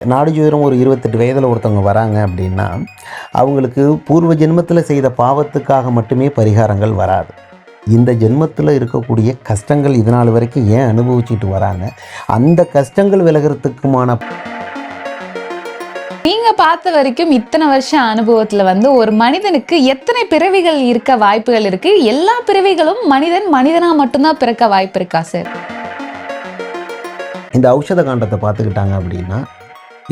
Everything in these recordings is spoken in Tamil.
நாடு ஜோதிடம் ஒரு இருபத்தெட்டு வயதில் ஒருத்தவங்க வராங்க அப்படின்னா அவங்களுக்கு பூர்வ ஜென்மத்தில் செய்த பாவத்துக்காக மட்டுமே பரிகாரங்கள் வராது. இந்த ஜென்மத்தில் இருக்கக்கூடிய கஷ்டங்கள் இது நாள் வரைக்கும் ஏன் அனுபவிச்சுட்டு வராங்க? அந்த கஷ்டங்கள் விலகிறதுக்குமான நீங்க பார்த்த வரைக்கும் இத்தனை வருஷம் அனுபவத்துல வந்து ஒரு மனிதனுக்கு எத்தனை பிறவிகள் இருக்க வாய்ப்புகள் இருக்கு? எல்லா பிறவிகளும் மனிதன் மனிதனா மட்டும்தான் பிறக்க வாய்ப்பு இருக்கா சார் இந்த ஔஷத காண்டத்தை பார்த்துக்கிட்டாங்க அப்படின்னா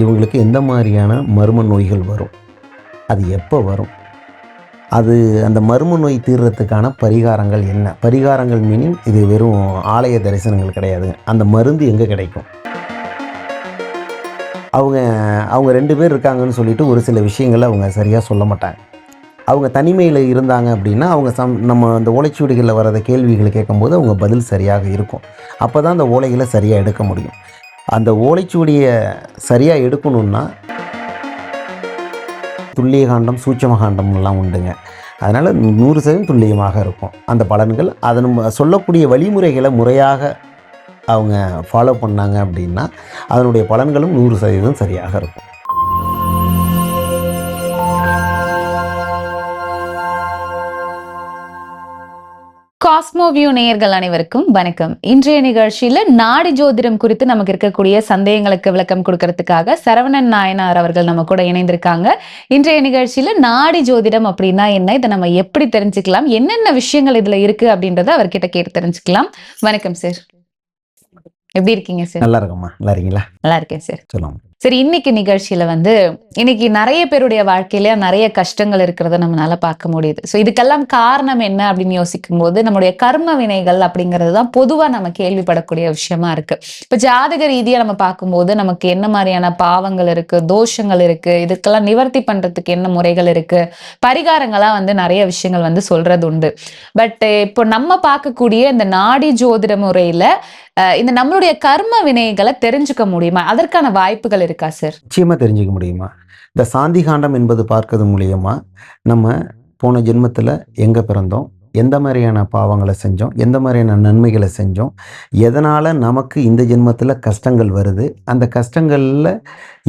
இவங்களுக்கு எந்த மாதிரியான மர்ம நோய்கள் வரும்? அது எப்போ வரும்? அது அந்த மர்ம நோய் தீர்றதுக்கான பரிகாரங்கள் என்ன? பரிகாரங்கள் மீனிங் இது வெறும் ஆலய தரிசனங்கள் கிடையாது. அந்த மருந்து எங்கே கிடைக்கும்? அவங்க அவங்க ரெண்டு பேர் இருக்காங்கன்னு சொல்லிட்டு ஒரு சில விஷயங்களை அவங்க சரியாக சொல்ல மாட்டாங்க. அவங்க தனிமையில் இருந்தாங்க அப்படின்னா அவங்க சம் நம்ம அந்த ஓலைச்சுவடிகளில் வர்ற கேள்விகளை கேட்கும்போது அவங்க பதில் சரியாக இருக்கும். அப்போ தான் அந்த ஓலைகளை சரியாக எடுக்க முடியும். அந்த ஓலைச்சுவடியை சரியாக எடுக்கணுன்னா துல்லிய காண்டம் சூட்சம காண்டம்லாம் உண்டுங்க. அதனால் நூறு சதவீதம் துல்லியமாக இருக்கும். அந்த பலன்கள் அதன் சொல்லக்கூடிய வழிமுறைகளை முறையாக அவங்க ஃபாலோ பண்ணாங்க அப்படின்னா அதனுடைய பலன்களும் நூறு சதவீதம் சரியாக இருக்கும். காஸ்மோவியூ நேயர்கள் அனைவருக்கும் வணக்கம். இன்றைய நிகழ்ச்சியில நாடி ஜோதிடம் குறித்து நமக்கு இருக்கக்கூடிய சந்தேகங்களுக்கு விளக்கம் கொடுக்கறதுக்காக சரவணன் நாயனார் அவர்கள் நம்ம கூட இணைந்திருக்காங்க. இன்றைய நிகழ்ச்சியில நாடி ஜோதிடம் அப்படின்னா என்ன? இதை நம்ம எப்படி தெரிஞ்சுக்கலாம்? என்னென்ன விஷயங்கள் இதுல இருக்கு அப்படின்றத அவர்கிட்ட கேட்டு தெரிஞ்சுக்கலாம். வணக்கம் சார். எப்படி இருக்கீங்க சார்? நல்லா இருக்கும்மா. நல்லா இருக்கீங்களா? நல்லா இருக்கேன் சார். சொல்லுங்க. சரி இன்னைக்கு நிகழ்ச்சியில வந்து இன்னைக்கு நிறைய பேருடைய வாழ்க்கையில நிறைய கஷ்டங்கள் இருக்கிறத நம்மளால பார்க்க முடியுது. ஸோ இதுக்கெல்லாம் காரணம் என்ன அப்படின்னு யோசிக்கும் போது நம்முடைய கர்ம வினைகள் அப்படிங்கிறது தான் பொதுவா நம்ம கேள்விப்படக்கூடிய விஷயமா இருக்கு. இப்போ ஜாதக ரீதியா நம்ம பார்க்கும்போது நமக்கு என்ன மாதிரியான பாவங்கள் இருக்கு தோஷங்கள் இருக்கு இதுக்கெல்லாம் நிவர்த்தி பண்றதுக்கு என்ன முறைகள் இருக்கு பரிகாரங்களா வந்து நிறைய விஷயங்கள் வந்து சொல்றது உண்டு பட் இப்போ நம்ம பார்க்கக்கூடிய இந்த நாடி ஜோதிட முறையில இந்த நம்மளுடைய கர்ம வினைகளை தெரிஞ்சுக்க முடியுமா? அதற்கான வாய்ப்புகள் இருக்கா சார் நிச்சயமாக தெரிஞ்சுக்க முடியுமா? இந்த சாந்தி காண்டம் என்பது பார்க்கறது மூலியமா நம்ம போன ஜென்மத்தில் எங்கே பிறந்தோம்? எந்த மாதிரியான பாவங்களை செஞ்சோம்? எந்த மாதிரியான நன்மைகளை செஞ்சோம்? எதனால் நமக்கு இந்த ஜென்மத்தில் கஷ்டங்கள் வருது? அந்த கஷ்டங்களில்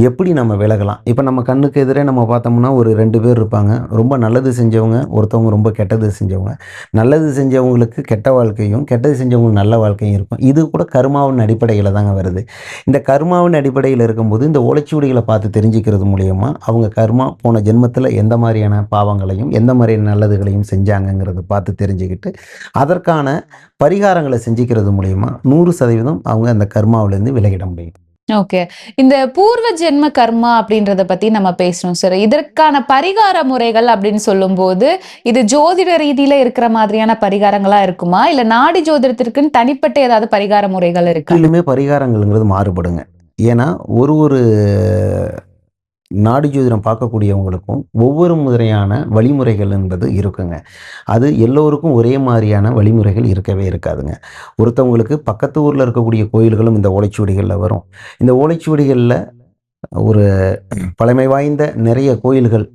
எப்படி நம்ம விலகலாம்? இப்போ நம்ம கண்ணுக்கு எதிரே நம்ம பார்த்தோம்னா ஒரு ரெண்டு பேர் இருப்பாங்க. ரொம்ப நல்லது செஞ்சவங்க ஒருத்தவங்க ரொம்ப கெட்டது செஞ்சவங்க. நல்லது செஞ்சவங்களுக்கு கெட்ட வாழ்க்கையும் கெட்டது செஞ்சவங்களுக்கு நல்ல வாழ்க்கையும் இருக்கும். இது கூட கருமாவின் அடிப்படையில் தாங்க வருது. இந்த கர்மாவின் அடிப்படையில் இருக்கும்போது இந்த ஓலைச்சுவடிகளை பார்த்து தெரிஞ்சுக்கிறது மூலயமா அவங்க கர்மா போன ஜென்மத்தில் எந்த மாதிரியான பாவங்களையும் எந்த மாதிரியான நல்லதுகளையும் செஞ்சாங்கங்கிறத பார்த்து தெரிஞ்சுக்கிட்டு அதற்கான பரிகாரங்களை செஞ்சுக்கிறது மூலயமா நூறு சதவீதம் அவங்க அந்த கர்மாவிலேருந்து விலகிட முடியும். ஓகே. இந்த பூர்வ ஜென்ம கர்மா அப்படின்றத பத்தி நம்ம பேசணும் சார். இதற்கான பரிகார முறைகள் அப்படின்னு சொல்லும்போது இது ஜோதிட ரீதியில இருக்கிற மாதிரியான பரிகாரங்களா இருக்குமா? இல்ல நாடி ஜோதிடத்திற்குன்னு தனிப்பட்ட ஏதாவது பரிகார முறைகள் இருக்கா? பரிகாரங்கள்ங்கிறது மாறுபடுங்க. ஏன்னா ஒரு ஒரு நாடு ஜோதிடம் பார்க்கக்கூடியவங்களுக்கும் ஒவ்வொரு முறையான வழிமுறைகள் என்பது இருக்குங்க. அது எல்லோருக்கும் ஒரே மாதிரியான வழிமுறைகள் இருக்கவே இருக்காதுங்க. ஒருத்தவங்களுக்கு பக்கத்து ஊரில் இருக்கக்கூடிய கோயில்களும் இந்த ஓலைச்சுவடிகளில் வரும். இந்த ஓலைச்சுவடிகளில் ஒரு பழமை வாய்ந்த நிறைய கோயில்கள்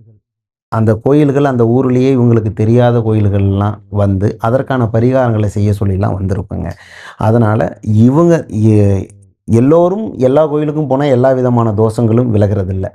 அந்த கோயில்கள் அந்த ஊர்லேயே இவங்களுக்கு தெரியாத கோயில்கள்லாம் வந்து அதற்கான பரிகாரங்களை செய்ய சொல்லிலாம் வந்திருக்குங்க. அதனால் இவங்க எல்லோரும் எல்லா கோயிலுக்கும் போனால் எல்லா விதமான தோஷங்களும் விலகிறதில்ல.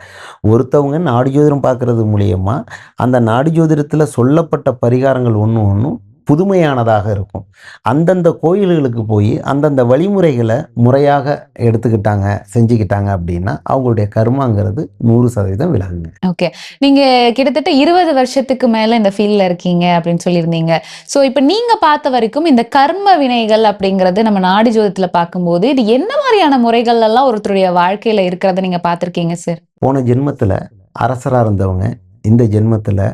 ஒருத்தவங்க நாடி ஜோதிடம் பார்க்கறது மூலியமாக அந்த நாடி ஜோதிடத்தில் சொல்லப்பட்ட பரிகாரங்கள் ஒன்று ஒன்றும் புதுமையானதாக இருக்கும். அந்தந்த கோயில்களுக்கு போய் அந்தந்த வழிமுறைகளை முறையாக எடுத்துக்கிட்டாங்க செஞ்சுக்கிட்டாங்க அப்படின்னா அவங்களுடைய கர்மாங்கிறது நூறு சதவீதம் விலகுங்க ஓகே. நீங்க கிட்டத்தட்ட இருபது வருஷத்துக்கு மேல இந்த ஃபீல்ட்ல இருக்கீங்க அப்படின்னு சொல்லியிருந்தீங்க. சோ இப்ப நீங்க பார்த்த வரைக்கும் இந்த கர்ம வினைகள் அப்படிங்கறது நம்ம நாடி ஜோதிடத்துல பார்க்கும்போது இது என்ன மாதிரியான முறைகள் எல்லாம் ஒருத்தருடைய வாழ்க்கையில இருக்கிறத நீங்க பார்த்திருக்கீங்க சார் போன ஜென்மத்தில் அரசராக இருந்தவங்க இந்த ஜென்மத்தில்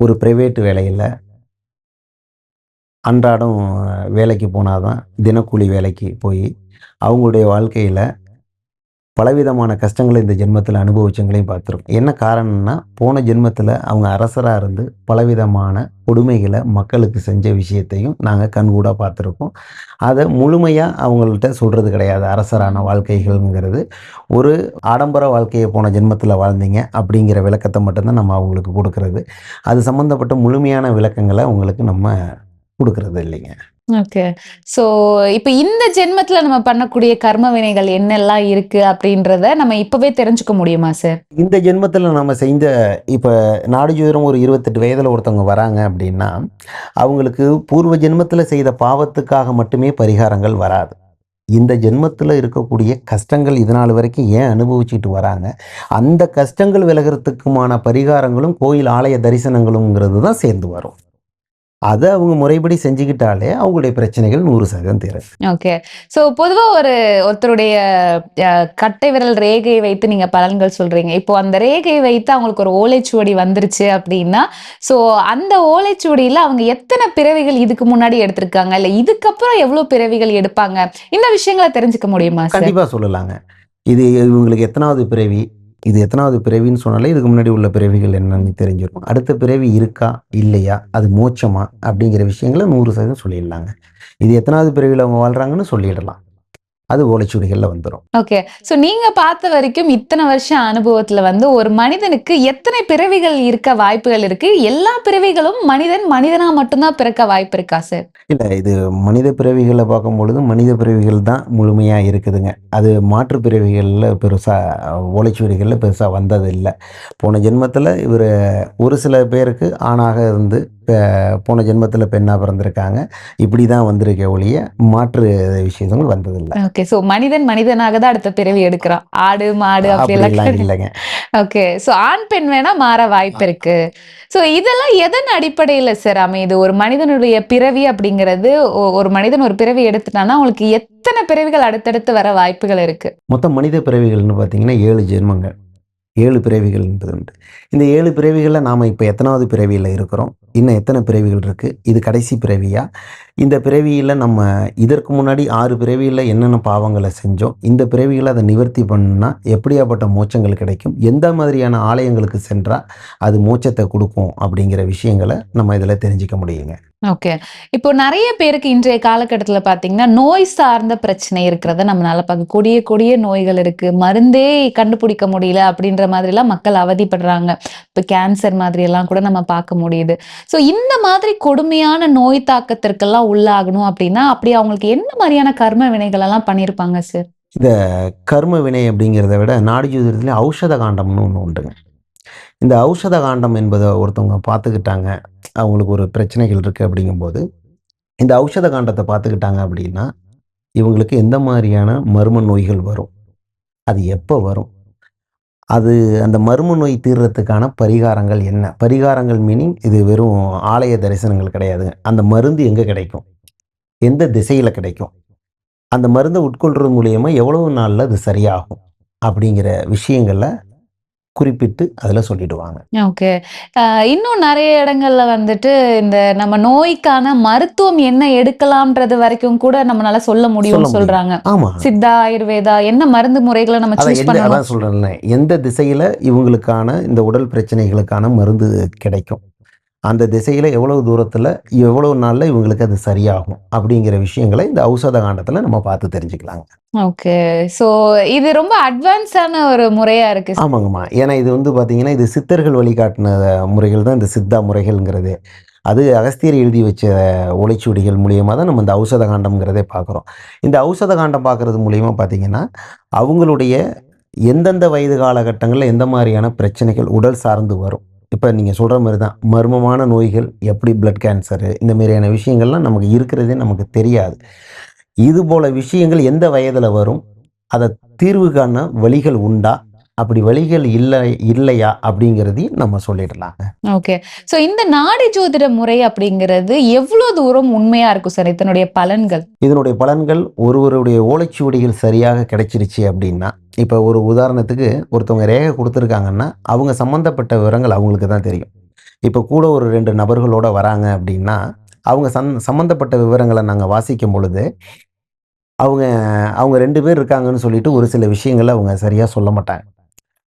ஒரு ப்ரைவேட் வேலையில் அன்றாடம் வேலைக்கு போனால் தான் தினக்கூலி வேலைக்கு போய் அவங்களுடைய வாழ்க்கையில் பலவிதமான கஷ்டங்களை இந்த ஜென்மத்தில் அனுபவிச்சவங்களையும் பார்த்துருக்கோம். என்ன காரணம்னா போன ஜென்மத்தில் அவங்க அரசராக இருந்து பலவிதமான கொடுமைகளை மக்களுக்கு செஞ்ச விஷயத்தையும் நாங்கள் கண்கூடாக பார்த்துருக்கோம். அதை முழுமையாக அவங்கள்ட்ட சொல்கிறது கிடையாது. அரசரான வாழ்க்கைகள்ங்கிறது. ஒரு ஆடம்பர வாழ்க்கையை போன ஜென்மத்தில் வாழ்ந்தீங்க அப்படிங்கிற விளக்கத்தை மட்டும்தான் நம்ம அவங்களுக்கு கொடுக்கறது. அது சம்மந்தப்பட்ட முழுமையான விளக்கங்களை அவங்களுக்கு நம்ம கொடுக்கறது இல்லைங்க ஓகே. ஸோ இப்ப இந்த ஜென்மத்துல நம்ம பண்ணக்கூடிய கர்ம வினைகள் என்னெல்லாம் இருக்கு அப்படின்றத நம்ம இப்பவே தெரிஞ்சுக்க முடியுமா சார்? இந்த ஜென்மத்துல நம்ம செஞ்ச இப்ப நாடி ஜோதிடம் ஒரு 28 வயதுல ஒருத்தவங்க வராங்க அப்படின்னா, அவங்களுக்கு பூர்வ ஜென்மத்துல செய்த பாவத்துக்காக மட்டுமே பரிகாரங்கள் வராது. இந்த ஜென்மத்துல இருக்கக்கூடிய கஷ்டங்கள் இதுநாள் வரைக்கும் ஏன் அனுபவிச்சுட்டு வராங்க, அந்த கஷ்டங்கள் விலகுறதுக்குமான பரிகாரங்களும், கோயில் ஆலய தரிசனங்களுங்கிறது தான் சேர்ந்து வரும். அத அவங்க முறைப்படி செஞ்சுக்கிட்டாலே அவங்களுடைய பிரச்சனைகள் 100% தீரும். ஓகே. ஸோ பொதுவா ஒரு ஒருத்தருடைய கட்டை விரல் ரேகையை வைத்து நீங்க பலன்கள் சொல்றீங்க. இப்போ அந்த ரேகையை வைத்து அவங்களுக்கு ஒரு ஓலைச்சுவடி வந்துருச்சு அப்படின்னா, ஸோ அந்த ஓலைச்சுவடியில அவங்க எத்தன பிறவிகள் இதுக்கு முன்னாடி எடுத்திருக்காங்க? இல்ல இதுக்கப்புறம் எவ்வளோ பிறவிகள் எடுப்பாங்க? இந்த விஷயங்கள தெரிஞ்சுக்க முடியுமா சார்? கண்டிப்பா சொல்லலாங்க. இது இவங்களுக்கு எத்தனாவது பிறவி? இது எத்தனாவது பிறவின்னு சொன்னாலே இதுக்கு முன்னாடி உள்ள பிறவிகள் என்னன்னு தெரிஞ்சிருக்கும் அடுத்த பிறவி இருக்கா? இல்லையா? அது மோச்சமா அப்படிங்கிற விஷயங்கள 100% சொல்லிடலாங்க. இது எத்தனாவது பிறவியில் அவங்க வாழ்கிறாங்கன்னு சொல்லிடலாம். அது ஓலைச்சுவடிகள்ல வந்துரும். ஓகே. ஸோ நீங்க பார்த்த வரைக்கும் இத்தன வருஷம் அனுபவத்துல வந்து ஒரு மனிதனுக்கு எத்தனை பிறவிகள் இருக்க வாய்ப்புகள் இருக்கு? எல்லா பிறவிகளும் மனிதன் மனிதனா மட்டும் தான் பிறக்க வாய்ப்பு இருக்கா சார்? இல்ல இது மனித பிறவிகள பார்க்கும்பொழுது, மனித பிறவிகள் தான் முழுமையா இருக்குதுங்க. அது மாற்று பிறவிகள்ல பெருசா ஓலைச்சுவடிகள்ல பெருசா வந்ததில்ல. போன ஜென்மத்துல இவரு ஒரு சில பேருக்கு ஆணாக இருந்து, போன ஜென்மத்துல பெண்ணா பிறந்திருக்காங்க. இப்படி தான் வந்திருக்கே ஒழிய, மாற்று விஷயங்கள் வந்ததில்ல. ஓகே. ஸோ மனிதன் மனிதனாக தான் அடுத்த பிறவி எடுக்கிறான். ஆடு, மாடு அப்படிலாம். இல்லைங்க. ஓகே. ஸோ ஆண், பெண் வேணா மாற வாய்ப்பு இருக்கு. ஸோ இதெல்லாம் எதன் அடிப்படையில சார் அமையுது? ஒரு மனிதனுடைய பிறவி அப்படிங்கிறது ஒரு மனிதன் ஒரு பிறவி எடுத்துட்டான்னா, அவங்களுக்கு எத்தன பிறவிகள் அடுத்தடுத்து வர வாய்ப்புகள் இருக்கு? மொத்தம் மனித பிறவிகள்னு பார்த்தீங்கன்னா 7 ஜென்மங்கள். 7 பிறவிகள்ன்றது உண்டு. இந்த 7 பிறவிகள்ல நாம இப்ப எத்தனாவது பிறவியில இருக்கிறோம்? இன்னும் எத்தனை பிறவிகள் இருக்கு? இது கடைசி பிறவியா? இந்த பிறவியில் நம்ம இதற்கு முன்னாடி ஆறு பிறவியில் என்னென்ன பாவங்களை செஞ்சோம்? இந்த பிறவியில் அதை நிவர்த்தி பண்ணால் எப்படியாப்பட்ட மோச்சங்கள் கிடைக்கும்? எந்த மாதிரியான ஆலயங்களுக்கு சென்றால் அது மோச்சத்தை கொடுக்கும் அப்படிங்கிற விஷயங்களை நம்ம இதில் தெரிஞ்சுக்க முடியுங்க. ஓகே. இப்போ நிறைய பேருக்கு இன்றைய காலகட்டத்தில் பார்த்தீங்கன்னா, நோய் சார்ந்த பிரச்சனை இருக்கிறத நம்மளால பார்க்க கொடிய கொடிய நோய்கள் இருக்கு. மருந்தே கண்டுபிடிக்க முடியல அப்படின்ற மாதிரிலாம் மக்கள் அவதிப்படுறாங்க. இப்போ கேன்சர் மாதிரியெல்லாம் கூட நம்ம பார்க்க முடியுது. ஸோ இந்த மாதிரி கொடுமையான நோய் தாக்கத்திற்கெல்லாம் உள்ளாகணும் அப்படின்னா, அப்படி அவங்களுக்கு என்ன மாதிரியான கர்ம வினைகள் எல்லாம் பண்ணியிருப்பாங்க சார்? இந்த கர்ம வினை அப்படிங்கிறத விட நாடி ஜோதிடத்துல ஔஷத காண்டம்னு ஒன்று உண்டுங்க. இந்த ஔஷத காண்டம் என்பதை ஒருத்தவங்க பார்த்துக்கிட்டாங்க. அவங்களுக்கு ஒரு பிரச்சனைகள் இருக்கு அப்படிங்கும்போது, இந்த ஔஷத காண்டத்தை பார்த்துக்கிட்டாங்க அப்படின்னா, இவங்களுக்கு எந்த மாதிரியான மர்ம நோய்கள் வரும்? அது எப்போ வரும்? அது அந்த மர்ம நோய் தீர்றதுக்கான பரிகாரங்கள் என்ன? பரிகாரங்கள் மீனிங் இது வெறும் ஆலய தரிசனங்கள் கிடையாதுங்க. அந்த மருந்து எங்கே கிடைக்கும்? எந்த திசையில் கிடைக்கும்? அந்த மருந்தை உட்கொள்றது மூலயமா எவ்வளவு நாளில் அது சரியாகும்? அப்படிங்கிற விஷயங்களில் குறிப்பிட்டு அதுல சொல்லிடுவாங்க. ஓகே. இன்னும் நெறைய இடங்கள்ல வந்துட்டு, இந்த நம்ம நோய்க்கான மருத்துவம் என்ன எடுக்கலாம்ன்றது வரைக்கும் கூட நம்மனால சொல்ல முடியும்னு முடியும். சொல்றாங்க. ஆமா. சித்தா, ஆயுர்வேதா என்ன மருந்து முறைகள நம்ம சூஸ்? அதான் சொல்றேன்ல. எந்த திசையில இவங்களுக்கான இந்த உடல் பிரச்சனைகளுக்கான மருந்து கிடைக்கும்? அந்த திசையில எவ்வளவு தூரத்துல, எவ்வளவு நாள்ல இவங்களுக்கு அது சரியாகும்? அப்படிங்கிற விஷயங்கள இந்த ஔஷத காண்டத்துல நம்ம பார்த்து தெரிஞ்சுக்கலாங்க. ஓகே. ஸோ இது ரொம்ப அட்வான்ஸான ஒரு முறையா இருக்கு. ஆமாங்கம்மா. ஏன்னா இது வந்து பார்த்தீங்கன்னா, இது சித்தர்கள் வழிகாட்டுன முறைகள் தான் இந்த சித்தா முறைகள்ங்கிறதே. அது அகஸ்தியர் எழுதி வச்ச ஓலைச்சுவடிகள் மூலியமா தான் நம்ம இந்த ஔஷத காண்டம்ங்கிறதே பார்க்குறோம். இந்த ஔஷத காண்டம் பார்க்கறது மூலியமா பார்த்தீங்கன்னா, அவங்களுடைய எந்தெந்த வயது காலகட்டங்கள்ல எந்த மாரியான பிரச்சனைகள் உடல் சார்ந்து வரும்? இப்ப நீங்க சொல்ற மாரி தான். மர்மமான நோய்கள் எப்படி பிளட் கேன்சரு இந்த மாரியான விஷயங்கள்லாம் நமக்கு இருக்கிறதே நமக்கு தெரியாது. இது போல விஷயங்கள் எந்த வயதுல வரும்? அத தீர்வு காண வழிகள் உண்டா? அப்படி வழிகள் இல்ல இல்லையா? அப்படிங்கிறதையும் நம்ம சொல்லிடலாங்க. ஓகே. ஸோ இந்த நாடி ஜோதிட முறை அப்படிங்கிறது எவ்வளோ தூரம் உண்மையா இருக்கும் சார்? இதனுடைய பலன்கள்? இதனுடைய பலன்கள் ஒருவருடைய ஓலைச்சுவடிகள் சரியாக கிடைச்சிருச்சு அப்படின்னா, இப்போ ஒரு உதாரணத்துக்கு ஒருத்தவங்க ரேகை கொடுத்துருக்காங்கன்னா அவங்க சம்மந்தப்பட்ட விவரங்கள் அவங்களுக்கு தான் தெரியும். இப்போ கூட ஒரு ரெண்டு நபர்களோடு வராங்க அப்படின்னா, அவங்க சந் சம்மந்தப்பட்ட விவரங்களை நாங்கள் வாசிக்கும் பொழுது, அவங்க அவங்க ரெண்டு பேர் இருக்காங்கன்னு சொல்லிட்டு ஒரு சில விஷயங்களை அவங்க சரியாக சொல்ல மாட்டாங்க.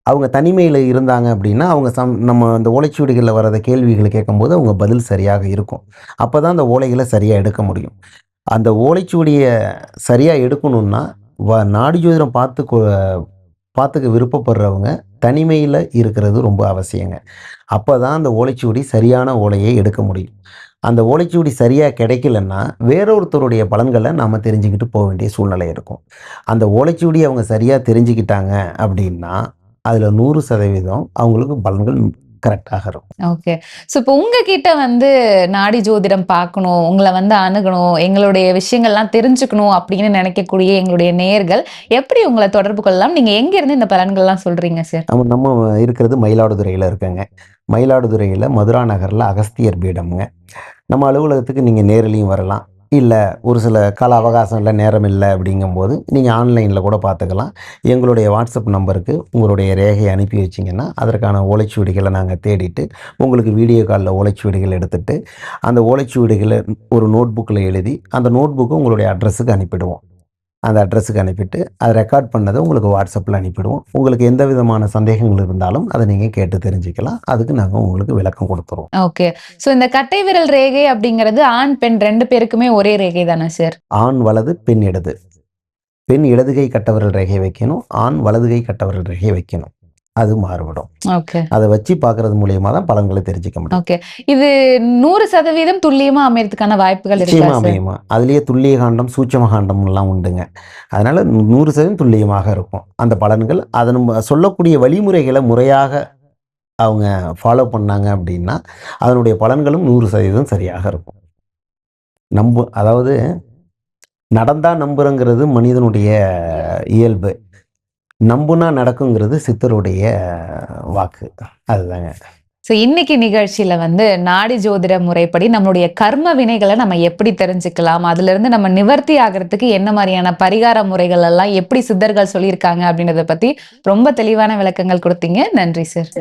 அவங்க தனிமையில் இருந்தாங்க அப்படின்னா, அவங்க சம் நம்ம அந்த ஓலைச்சுவடிகளில் வர்ற கேள்விகளை கேட்கும்போது அவங்க பதில் சரியாக இருக்கும். அப்போ தான் அந்த ஓலைகளை சரியாக எடுக்க முடியும். அந்த ஓலைச்சுவடியை சரியாக எடுக்கணும்னா, வ நாடி ஜோதிடம் பார்த்து கொ பார்த்துக்க விருப்பப்படுறவங்க தனிமையில் இருக்கிறது ரொம்ப அவசியங்க. அப்பதான் அந்த ஓலைச்சுவடி சரியான ஓலையை எடுக்க முடியும். அந்த ஓலைச்சுவடி சரியாக கிடைக்கலன்னா வேறொருத்தருடைய பலன்களை நாம் தெரிஞ்சுக்கிட்டு போக வேண்டிய சூழ்நிலை இருக்கும் அந்த ஓலைச்சுவடி அவங்க சரியாக தெரிஞ்சுக்கிட்டாங்க அப்படின்னா அதில் நூறு சதவீதம் அவங்களுக்கு பலன்கள் கரெக்டாக இருக்கும். ஓகே ஸோ இப்போ உங்ககிட்ட வந்து நாடி ஜோதிடம் பார்க்கணும் உங்களை வந்து அணுகணும் எங்களுடைய விஷயங்கள்லாம் தெரிஞ்சுக்கணும் அப்படின்னு நினைக்கக்கூடிய எங்களுடைய நேயர்கள் எப்படி உங்களை தொடர்பு கொள்ளலாம்? நீங்க எங்க இருந்து இந்த பலன்கள்லாம் சொல்றீங்க சார் நம்ம நம்ம இருக்கிறது மயிலாடுதுறையில் இருக்கங்க. மயிலாடுதுறையில் மதுரா நகரில் அகஸ்தியர் பீடம்ங்க. நம்ம அலுவலகத்துக்கு நீங்கள் நேரிலையும் வரலாம். இல்லை ஒரு சில கால அவகாசம் இல்லை நேரம் இல்லை அப்படிங்கும்போது நீங்கள் ஆன்லைனில் கூட பார்த்துக்கலாம் எங்களுடைய வாட்ஸ்அப் நம்பருக்கு உங்களுடைய ரேகையை அனுப்பி வச்சிங்கன்னா அதற்கான ஓலைச்சுவடிகளை நாங்கள் தேடிட்டு உங்களுக்கு வீடியோ காலில் ஓலைச்சுவடிகள் எடுத்துகிட்டு அந்த ஓலைச்சுவடிகளை ஒரு நோட் புக்கில் எழுதி அந்த நோட் புக்கு உங்களுடைய அட்ரஸுக்கு அனுப்பிடுவோம். அந்த அட்ரஸுக்கு அனுப்பிட்டு அதை ரெக்கார்ட் பண்ணதை உங்களுக்கு வாட்ஸ்அப்பில் அனுப்பிடுவோம். உங்களுக்கு எந்த விதமான சந்தேகங்கள் இருந்தாலும் அதை நீங்கள் கேட்டு தெரிஞ்சுக்கலாம். அதுக்கு நாங்கள் உங்களுக்கு விளக்கம் கொடுத்துருவோம். ஓகே. ஸோ இந்த கட்டை விரல் ரேகை அப்படிங்கிறது ஆண் பெண் ரெண்டு பேருக்குமே ஒரே ரேகை தானே சார் ஆண் வலது பெண் இடது. பெண் இடதுகை கட்டவர்கள் ரேகை வைக்கணும். ஆண் வலதுகை கட்டவர்கள் ரேகை வைக்கணும். அது மாறுபடும். ஓகே அதை வச்சு பார்க்கறது மூலியமா தான் பலன்களை தெரிஞ்சுக்க முடியும். ஓகே இது நூறு சதவீதம் துல்லியமா அமையறதுக்கான வாய்ப்புகள் நிச்சயமா அமையுமா? அதுலேயே துல்லிய காண்டம் சூட்சம காண்டம் எல்லாம் உண்டுங்க. அதனால நூறு சதவீதம் துல்லியமாக இருக்கும். அந்த பலன்கள் அதை நம்ம சொல்லக்கூடிய வழிமுறைகளை முறையாக அவங்க ஃபாலோ பண்ணாங்க அப்படின்னா அதனுடைய பலன்களும் நூறு சதவீதம் சரியாக இருக்கும். நம்பு அதாவது நடந்தா நம்புறங்கிறது மனிதனுடைய இயல்பு. நம்புனா நடக்குங்கிறது சித்தருடைய வாக்கு. அதுதாங்க. ஸோ இன்னைக்கு நிகழ்ச்சியில வந்து நாடி ஜோதிட முறைப்படி நம்மளுடைய கர்ம வினைகளை நம்ம எப்படி தெரிஞ்சுக்கலாம்? அதுல இருந்து நம்ம நிவர்த்தி ஆகிறதுக்கு என்ன மாதிரியான பரிகார முறைகள் எல்லாம் எப்படி சித்தர்கள் சொல்லியிருக்காங்க அப்படின்றத பத்தி ரொம்ப தெளிவான விளக்கங்கள் கொடுத்தீங்க. நன்றி சார்.